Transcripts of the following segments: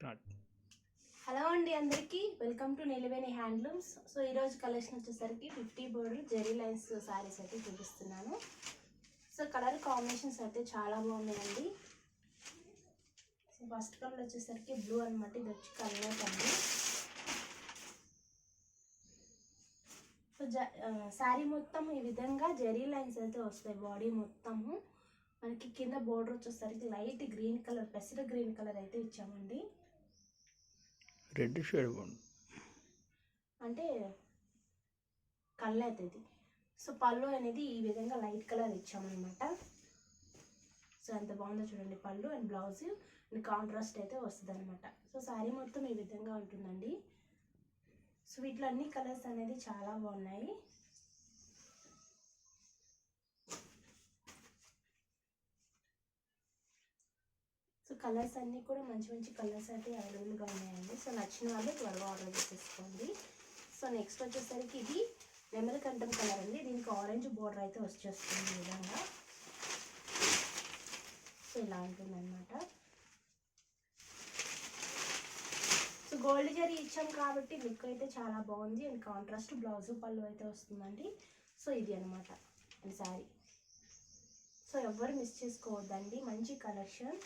Start hello అండి అందరికీ. Welcome to Niliveni handlooms. So ఈరోజు కలెక్షన్ వచ్చేసరికి fifty border zari lines saris అయితే చూపిస్తున్నాను. సో కలర్ కాంబినేషన్స్ అయితే చాలా బాగున్నాయండి. సో ఫస్ట్ కలర్ వచ్చేసరికి బ్లూ అనమాట ఇది వచ్చి కలర్ అండి. సో జ శారీ మొత్తం ఈ విధంగా జెరీ లైన్స్ అయితే వస్తాయి బాడీ మొత్తము. మనకి కింద బోర్డర్ వచ్చేసరికి లైట్ గ్రీన్ కలర్ పెసర గ్రీన్ కలర్ అయితే ఇచ్చామండి. రెడ్ షేడ్ బాగుంది అంటే కళ్ళు అవుతుంది సో పళ్ళు అనేది ఈ విధంగా లైట్ కలర్ ఇచ్చామన్నమాట. సో ఎంత బాగుందో చూడండి పళ్ళు అండ్ బ్లౌజ్. అండ్ కాంట్రాస్ట్ అయితే వస్తుంది అనమాట సో శారీ మొత్తం ఈ విధంగా ఉంటుందండి. సో వీటిలో అన్ని కలర్స్ అనేది చాలా బాగున్నాయి. కలర్స్ అన్నీ కూడా మంచి మంచి కలర్స్ అయితే అవైలబుల్గా ఉన్నాయండి. సో నచ్చిన వాళ్ళు త్వరగా ఆర్డర్ చేసేసుకోండి. సో నెక్స్ట్ వచ్చేసరికి ఇది నెమలి కలర్ అండి. దీనికి ఆరెంజ్ బోర్డర్ అయితే వచ్చేస్తుంది ఈ విధంగా. సో ఇలా ఉంటుందన్నమాట. సో గోల్డ్ జరీ ఇచ్చాం కాబట్టి లుక్ అయితే చాలా బాగుంది. అండ్ కాంట్రాస్ట్ బ్లౌజ్ పళ్ళు అయితే వస్తుందండి. సో ఇది అనమాట అండ్ శారీ. సో ఎవ్వరు మిస్ చేసుకోవద్దండి. మంచి కలెక్షన్.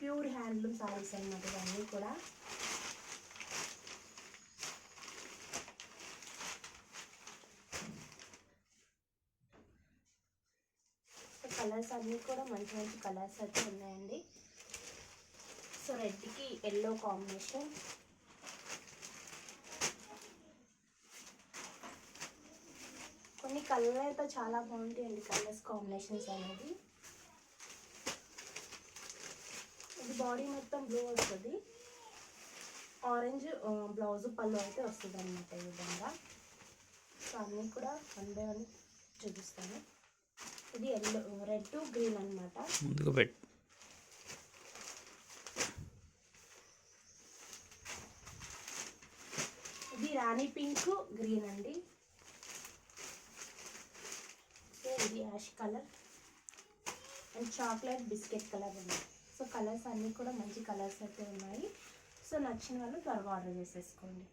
ప్యూర్ హ్యాండ్లూమ్ సారీస్ అనమాట ఇవన్నీ కూడా. కలర్స్ అన్నీ కూడా మంచి మంచి కలర్స్ అయితే ఉన్నాయండి. సో రెడ్కి ఎల్లో కాంబినేషన్ కొన్ని కలర్ అయితే చాలా బాగుంటాయండి కలర్స్ కాంబినేషన్స్ అనేది ఇది బాడీ మొత్తం బ్లూ వస్తుంది. ఆరెంజ్ బ్లౌజ్ పళ్ళు అయితే వస్తుంది అనమాట ఈ విధంగా. సో అన్నీ కూడా వన్ బై వన్ చూపిస్తాను. ఇది ఎల్లో రెడ్ టు గ్రీన్ అనమాట పెట్. ఇది రాణి పింక్ గ్రీన్ అండి. ఇది ash colour and chocolate biscuit colour ఉంది. సో కలర్స్ అన్నీ కూడా మంచి కలర్స్ అయితే ఉన్నాయి. సో నచ్చిన వాళ్ళు త్వరగా ఆర్డర్ చేసేసుకోండి.